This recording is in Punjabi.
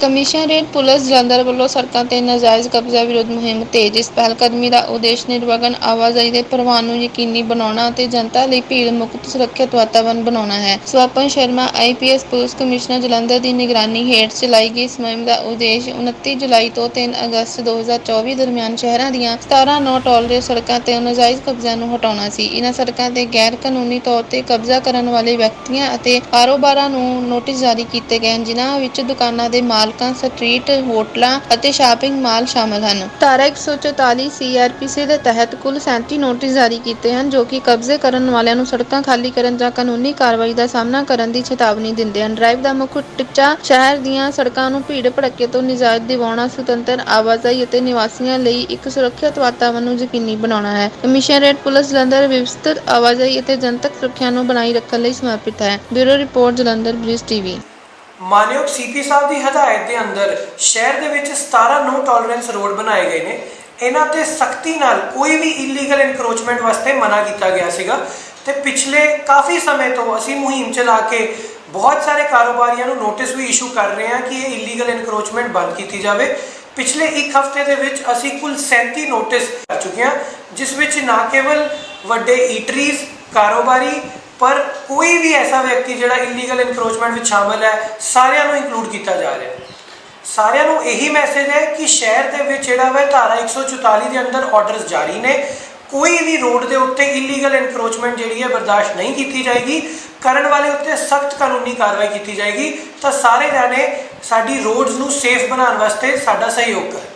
ਕਮਿਸ਼ਨਰੇਟ ਪੁਲਿਸ ਜਲੰਧਰ ਵੱਲੋਂ ਸੜਕਾਂ ਤੇ ਨਾਜਾਇਜ਼ ਕਬਜ਼ਾ ਵਿਰੋਧ ਮੁਹਿੰਮ ਤੇਜ਼। ਇਸ ਪਹਿਲਕਦਮੀ ਦਾ ਉਦੇਸ਼ ਨਿਰਵਗਨ ਆਵਾਜਾਈ ਦੇ ਪ੍ਰਵਾਹ ਨੂੰ ਯਕੀਨੀ ਬਣਾਉਣਾ ਅਤੇ ਜਨਤਾ ਲਈ ਭੀੜ ਮੁਕਤ ਸੁਰੱਖਿਅਤ ਵਾਤਾਵਰਣ ਬਣਾਉਣਾ ਹੈ। Swapan Sharma IPS police commissioner Jalandhar ਦੀ ਨਿਗਰਾਨੀ ਹੇਠ ਚਲਾਈ ਗਈ ਇਸ ਮੁਹਿੰਮ ਦਾ ਉਦੇਸ਼ 29 ਜੁਲਾਈ ਤੋਂ 3 ਅਗਸਤ 2024 ਦਰਮਿਆਨ ਸ਼ਹਿਰਾਂ ਦੀਆਂ 17 ਨੋ ਟੋਲਰੇ ਸੜਕਾਂ ਤੇ ਨਾਜਾਇਜ਼ ਕਬਜ਼ਿਆਂ ਨੂੰ ਹਟਾਉਣਾ ਸੀ। ਇਹਨਾਂ ਸੜਕਾਂ ਤੇ ਗੈਰ ਕਾਨੂੰਨੀ ਤੌਰ ਤੇ ਕਬਜ਼ਾ ਕਰਨ ਵਾਲੇ ਵਿਅਕਤੀਆਂ ਅਤੇ ਕਾਰੋਬਾਰਾਂ ਨੂੰ ਨੋਟਿਸ ਜਾਰੀ ਕੀਤੇ ਗਏ ਹਨ, ਜਿਨ੍ਹਾਂ ਵਿੱਚ ਦੁਕਾਨਾਂ ਦੇ ਮਾਲਕਾਂ ਸਟਰੀਟ, ਹੋਟਲਾਂ ਅਤੇ ਸ਼ਾਪਿੰਗ ਮਾਲ ਸ਼ਾਮਲ ਹਨ। ਧਾਰਾ 144 ਸੀਆਰਪੀਸੀ ਦੇ ਤਹਿਤ ਕੁੱਲ 37 ਨੋਟਿਸ ਜਾਰੀ ਕੀਤੇ ਹਨ, ਜੋ ਕਿ ਕਬਜ਼ੇ ਕਰਨ ਵਾਲਿਆਂ ਨੂੰ ਸੜਕਾਂ ਖਾਲੀ ਕਰਨ ਜਾਂ ਕਾਨੂੰਨੀ ਕਾਰਵਾਈ ਦਾ ਸਾਹਮਣਾ ਕਰਨ ਦੀ ਚੇਤਾਵਨੀ ਦਿੰਦੇ ਹਨ। ਡਰਾਈਵ ਦਾ ਮੁੱਖ ਟੀਚਾ ਸ਼ਹਿਰ ਦੀਆਂ ਸੜਕਾਂ ਨੂੰ ਭੀੜ ਭੜੱਕੇ ਤੋਂ ਨਿਜਾਤ ਦਿਵਾਉਣਾ, ਸੁਤੰਤਰ ਆਵਾਜਾਈ ਅਤੇ ਨਿਵਾਸੀਆਂ ਲਈ ਇੱਕ ਸੁਰੱਖਿਅਤ ਵਾਤਾਵਰਣ ਨੂੰ ਯਕੀਨੀ ਬਣਾਉਣਾ ਹੈ। ਕਮਿਸ਼ਨਰੇਟ ਪੁਲਿਸ ਜਲੰਧਰ ਵਿਵਸਥਿਤ ਆਵਾਜਾਈ ਅਤੇ ਜਨਤਕ ਸੁਰੱਖਿਆ ਨੂੰ ਬਣਾਈ ਰੱਖਣ ਲਈ ਸਮਰਪਿਤ ਹੈ। Bureau report, Jalandhar, Brij TV. ਮਾਨਯੋਗ ਸੀਪੀ ਸਾਹਿਬ ਦੀ ਹਦਾਇਤ ਦੇ ਅੰਦਰ ਸ਼ਹਿਰ ਦੇ ਵਿੱਚ 17 ਨੋ ਟੋਲਰੈਂਸ ਰੋਡ ਬਣਾਏ ਗਏ ਨੇ। ਇਹਨਾਂ ਤੇ ਸਖਤੀ ਨਾਲ ਕੋਈ ਵੀ ਇਲੀਗਲ ਇਨਕਰੋਚਮੈਂਟ ਵਾਸਤੇ ਮਨਾ ਕੀਤਾ ਗਿਆ ਸੀਗਾ। ਤੇ ਪਿਛਲੇ ਕਾਫੀ ਸਮੇਂ ਤੋਂ ਅਸੀਂ ਮੁਹਿੰਮ ਚਲਾ ਕੇ ਬਹੁਤ ਸਾਰੇ ਕਾਰੋਬਾਰੀਆਂ ਨੂੰ ਨੋਟਿਸ ਵੀ ਇਸ਼ੂ ਕਰ ਰਹੇ ਹਾਂ ਕਿ ਇਹ ਇਲੀਗਲ ਇਨਕਰੋਚਮੈਂਟ ਬੰਦ ਕੀਤੀ ਜਾਵੇ। ਪਿਛਲੇ ਇੱਕ ਹਫ਼ਤੇ ਦੇ ਵਿੱਚ ਅਸੀਂ ਕੁੱਲ 37 ਨੋਟਿਸ ਕਰ ਚੁੱਕੇ ਹਾਂ, ਜਿਸ ਵਿੱਚ ਨਾ ਕੇਵਲ ਵੱਡੇ ਈਟਰੀਜ਼ ਕਾਰੋਬਾਰੀ ਪਰ ਕੋਈ ਵੀ ਐਸਾ ਵਿਅਕਤੀ ਜਿਹੜਾ ਇਲੀਗਲ ਇਨਕਰੋਚਮੈਂਟ ਵਿੱਚ ਸ਼ਾਮਲ ਹੈ, ਸਾਰਿਆਂ ਨੂੰ ਇਨਕਲੂਡ ਕੀਤਾ ਜਾ ਰਿਹਾ ਹੈ। ਸਾਰਿਆਂ ਨੂੰ ਇਹੀ ਮੈਸੇਜ ਹੈ ਕਿ ਸ਼ਹਿਰ ਦੇ ਵਿੱਚ ਜਿਹੜਾ ਵਾ ਧਾਰਾ 144 ਦੇ ਅੰਦਰ ਆਰਡਰਸ ਜਾਰੀ ਨੇ। ਕੋਈ ਵੀ ਰੋਡ ਦੇ ਉੱਤੇ ਇਲੀਗਲ ਇਨਕਰੋਚਮੈਂਟ ਜਿਹੜੀ ਹੈ ਬਰਦਾਸ਼ਤ ਨਹੀਂ ਕੀਤੀ ਜਾਏਗੀ। ਕਰਨ ਵਾਲੇ ਉੱਤੇ ਸਖਤ ਕਾਨੂੰਨੀ ਕਾਰਵਾਈ ਕੀਤੀ ਜਾਏਗੀ। ਤਾਂ ਸਾਰੇ ਜਾਣੇ ਸਾਡੀ ਰੋਡਸ ਨੂੰ ਸੇਫ ਬਣਾਉਣ ਵਾਸਤੇ ਸਾਡਾ ਸਹਿਯੋਗ ਕਰਨ